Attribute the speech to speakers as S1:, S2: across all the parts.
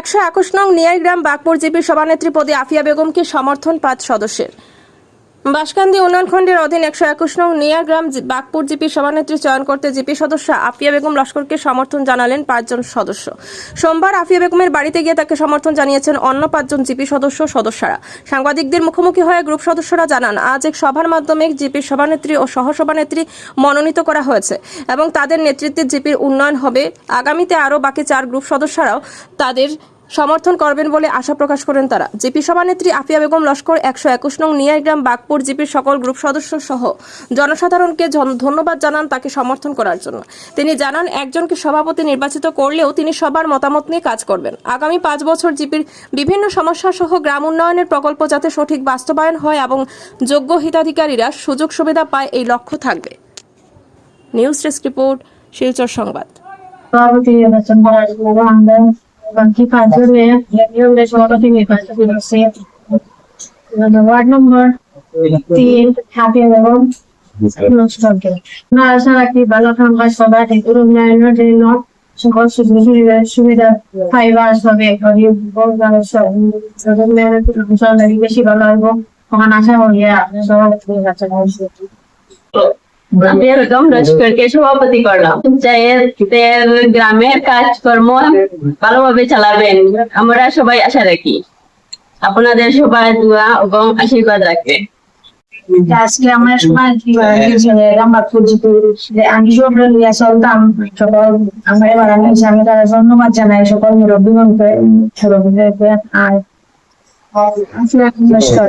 S1: একশো একুশ নং নিয়ারগ্রাম বাগপুর জিপি সভানেত্রী পদে আফিয়া বেগমকে সমর্থন পাঁচ সদস্যের। বাসকান্দি উন্নয়ন খণ্ডের অধীন একশো একুশ নং নিয়ারগ্রাম জি- বাগপুর জিপির সভানেত্রী চয়ন করতে জিপি সদস্য আফিয়া বেগম লস্করকে সমর্থন জানালেন পাঁচজন সদস্য। সোমবার আফিয়া বেগমের বাড়িতে গিয়ে তাকে সমর্থন জানিয়েছেন অন্য পাঁচজন জিপি সদস্য সদস্যরা। সাংবাদিকদের মুখোমুখি হয়ে গ্রুপ সদস্যরা জানান, আজ এক সভার মাধ্যমে জিপির সভানেত্রী ও সহসভানেত্রী মনোনীত করা হয়েছে এবং তাদের নেতৃত্বে জিপির উন্নয়ন হবে। আগামীতে আরও বাকি চার গ্রুপ সদস্যরাও তাদের সমর্থন করবেন বলে আশা প্রকাশ করেন তারা। জিপি সভানেত্রী আফিয়া বেগম লস্কর একশো একুশ নং নিয়ারগ্রাম বাগপুর জিপির সকল গ্রুপ সদস্য সহ জনসাধারণকে ধন্যবাদ জানান তাকে সমর্থন করার জন্য। তিনি জানান, একজনকে সভাপতি নির্বাচিত করলেও তিনি সবার মতামত নিয়ে কাজ করবেন। আগামী পাঁচ বছর জিপির বিভিন্ন সমস্যা সহ গ্রাম উন্নয়নের প্রকল্প যাতে সঠিক বাস্তবায়ন হয় এবং যোগ্য হিতাধিকারীরা সুযোগ সুবিধা পায় এই লক্ষ্য থাকবে। নিউজ ডেস্ক রিপোর্ট, শিলচর সংবাদ।
S2: ওয়ার্ড নম্বর তিন নস্করকে আমরা আশা রাখি ভালো খাম্বা সভা উন্নয়নের জন্য সকল সুযোগ সুবিধা পাইবা সব। বেশি ভালো হইব তখন আশা করি সভাপতি নির্বাচন
S3: লস্করকে সভাপতি করলাম পঞ্চায়েতের গ্রামের কাজকর্ম ভালোভাবে চালাবেন। আমরা সবাই আশা রাখি। আপনাদের সবাই দোয়া এবং আশীর্বাদ রাখবে।
S2: আজকে আমার সময় আমরা আমি সব নিয়ে চলতাম সকল আমার এবার আমি আমি তারা ধন্যবাদ জানাই সকল মুরব্বীগণকে মুরব্বীদেরকে আর নমস্কার।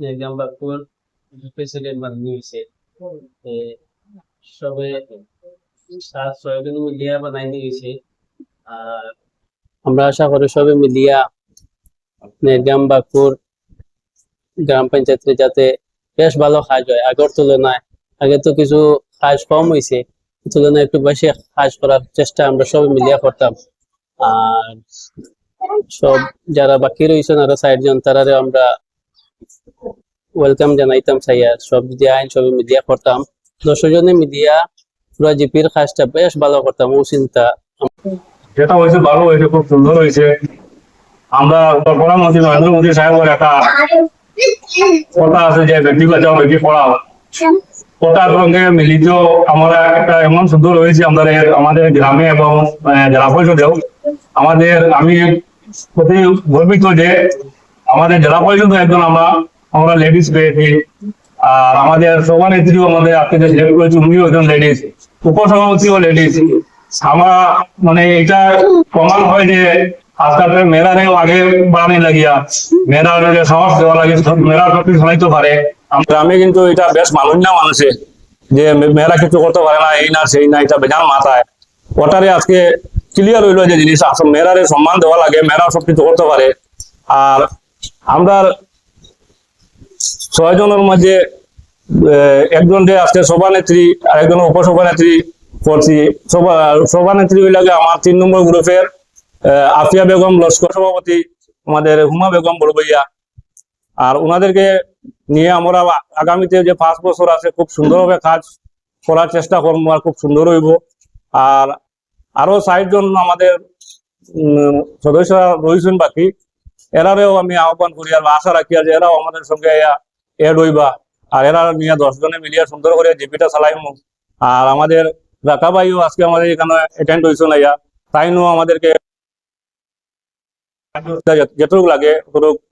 S4: নিজাম প্রেসিডেন্ট বানানো হয়েছে সবে সাত ছয়জন মিলিয়া বানাই হয়েছে আর আমরা আশা করি সবে মিলিয়া বাকুর গ্রাম পঞ্চায়েতে যাতে বেশ ভালো কাজ হয় আগের তুলনায় আগে তো কিছু কাজ কম হয়েছে তুলনায় একটু বেশি কাজ করার চেষ্টা আমরা সবাই মিলিয়া করতাম আর সব যারা বাকি রয়েছেন আরও ষাট জন তারারে আমরা ওয়েলকাম জানাইতাম চাইয়া সব যদি আইন, সবই মিডিয়া করতাম। দশ জনে মিডিয়া পুরা জিপির কাজটা বেশ ভালো করতাম, ও চিন্তা।
S5: যেটা হয়েছে ভালো হয়েছে, খুব সুন্দর হয়েছে। আমরা প্রধানমন্ত্রী নরেন্দ্র মোদী সাহেবের একটা কথা আছে যে ব্যক্তি বাঁচাও ব্যক্তি পড়াও। কথার সঙ্গে মিলিত আমরা একটা এমন সুন্দর হয়েছে আমাদের আমাদের গ্রামে এবং জেলা পরিষদেও। আমাদের, আমি প্রতি গর্বিত যে আমাদের জেলা পরিষদ একজন আমরা আমরা লেডিস পেয়েছি। আর আমাদের সভানেত্রীও আমাদের আপনাদের উনিও একজন লেডিস উপসভাপতিও লেডিস আমরা মানে এটা প্রমাণ হয় যে আজকালকার আগে লাগিয়া মেয়েরা দেওয়া লাগে মেয়েরা শোনাইতে পারে। গ্রামে কিন্তু এটা বেশ মানন্য মানুষে, যে মেয়েরা কিছু করতে পারে না, এই না, সেই না, এটা বেজান মাথায়। ওটারে আজকে ক্লিয়ার হইল যে জিনিস, আসলে মেয়েরারে সম্মান দেওয়া লাগে মেয়েরা সব কিছু করতে পারে। আর আমরা ছয় জনের মাঝে একজন যে আজকে সভানেত্রী আর একজন উপসভানেত্রী করছি। সভা- সভানেত্রী হইলাগে আমার তিন নম্বর গ্রুপের আফিয়া বেগম, লস্কর সভাপতি, আমাদের হুমা বেগম বড়বইয়া আর ওনাদেরকে নিয়ে আমরা আগামীতে যে পাঁচ বছর আছে, খুব সুন্দরভাবে কাজ করার চেষ্টা করব আর খুব সুন্দর হইব। আর আরও ষাট জন আমাদের সদস্যরা রয়েছেন বাকি। এরারেও আমি আহ্বান করি আর আশা রাখি যে এরাও আমাদের সঙ্গে এড হইবা। আর এরা নিয়ে দশ জনে মিলিয়ে সুন্দর করে জিপিটা চালাইমু। আর আমাদের রাকাবাইও আজকে আমাদের এখানে অ্যাটেন্ড হয়েছে না ইয়া তাইনও আমাদেরকে যেটুকু লাগে অতটুকু